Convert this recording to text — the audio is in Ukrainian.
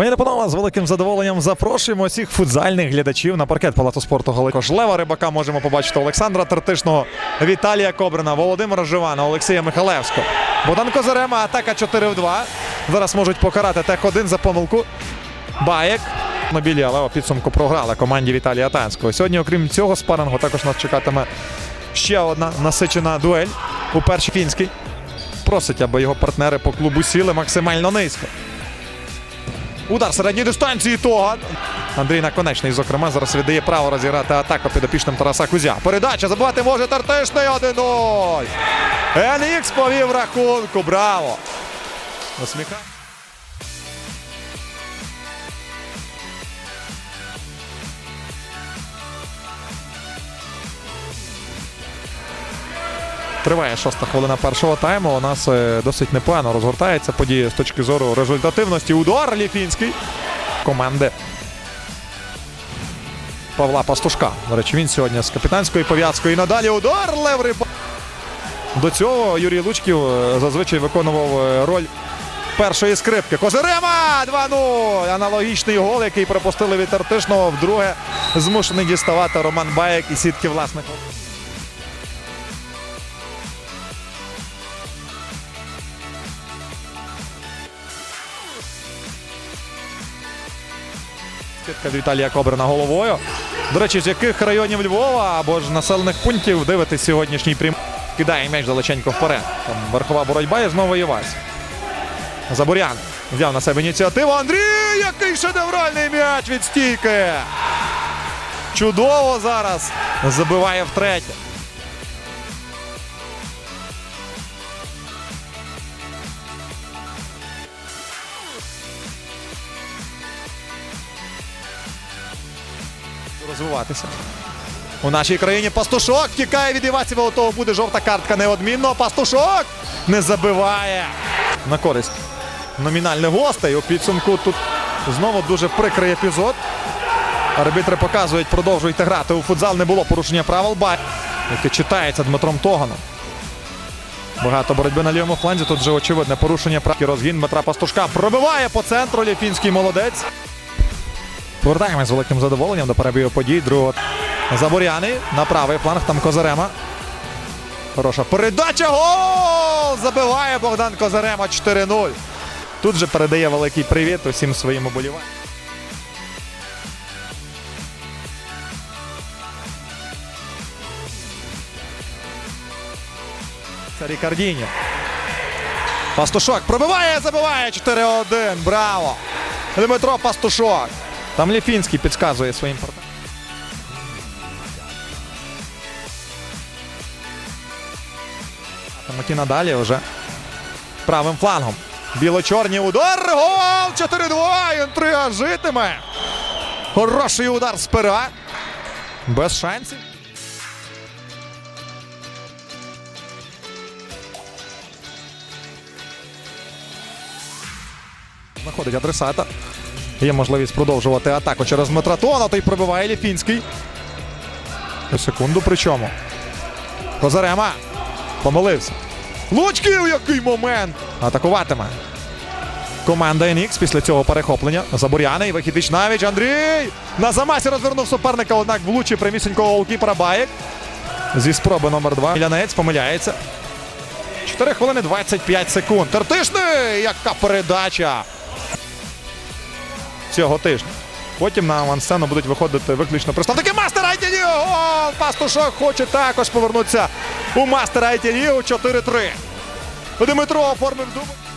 Пані та з великим задоволенням запрошуємо всіх футзальних глядачів на паркет Палату спорту Галикош. Лева Рибака можемо побачити Олександра Тертишного, Віталія Кобрина, Володимира Живана, Олексія Михалевського. Богдан Козарема, атака 4 в 2. Зараз можуть покарати тех 1 за помилку. Баєк. Мобілі, але підсумку програли команді Віталія Танського. Сьогодні, окрім цього спарингу, також нас чекатиме ще одна насичена дуель у першій фінській. Просить, аби його партнери по клубу сіли максимально низько. Удар середньої дистанції Тоган. Андрій Наконечний, зокрема, зараз віддає право розіграти атаку підопічним Тараса Кузя. Передача забувати може Тартишний 1-0. НХ повів рахунку. Браво! Усміха. Триває шоста хвилина першого тайму. У нас е, досить непогано розгортається подія з точки зору результативності. Удар Ліфінський команди Павла Пастушка. До речі, він сьогодні з капітанської пов'язкою. І надалі удар Лев Риба. До цього Юрій Лучків е, зазвичай виконував е, роль першої скрипки. Козирема 2-0. Аналогічний гол, який пропустили від Артишного. Вдруге змушений діставати Роман Баєк і сітки власників. Скидка від Віталія Кобрина головою. До речі, з яких районів Львова або ж населених пунктів дивитись сьогоднішній прям. Кидає м'яч далеченько вперед. Там верхова боротьба і знову Євась. Забурян взяв на себе ініціативу. Андрій, який шедевральний м'яч від стійки. Чудово зараз забиває втретє. Розвиватися. У нашій країні пастушок тікає від Івасів, того буде жовта картка неодмінно. Пастушок не забиває на користь номінальних гостей. У підсумку тут знову дуже прикрий епізод. Арбітри показують, продовжуйте грати. У футзал не було порушення правил бай, яке читається Дмитром Тоганом. Багато боротьби на лівому фланзі. Тут вже очевидне порушення прав. Розгін Дмитра Пастушка пробиває по центру. Ліфінський молодець. Повертаємось з великим задоволенням до перебігу подій. Другого Заборяний на правий фланг. Там Козарема. Хороша передача. Гол! Забиває Богдан Козарема 4-0. Тут же передає великий привіт усім своїм уболіванням. Це Рікардіньо. Пастушок пробиває, забиває 4-1. Браво! Дмитро Пастушок. Там Ліфінський підказує своїм партнерам. Там надалі вже правим флангом. Біло-чорні удар. Гол! 4-2. Інтрига житиме. Хороший удар з пера. Без шансів. Знаходить адресата. Є можливість продовжувати атаку через Дмитра Тона. Той пробиває Ліфінський. Секунду причому. Козарема. Помилився. Лучків, який момент! Атакуватиме. Команда NX після цього перехоплення. Забуряний, вихід навіч. Андрій! На замасі розвернув суперника, однак влучив прямісінького голкіпера Баєк. Зі спроби номер 2 Мілянець помиляється. 4 хвилини 25 секунд. Тертишний! Яка передача! Цього тижня. Потім на авансцену будуть виходити виключно представники Мастер IT Лігу. О, Пастушок хоче також повернутися у Мастер IT у 4-3. Дмитро оформив дубль.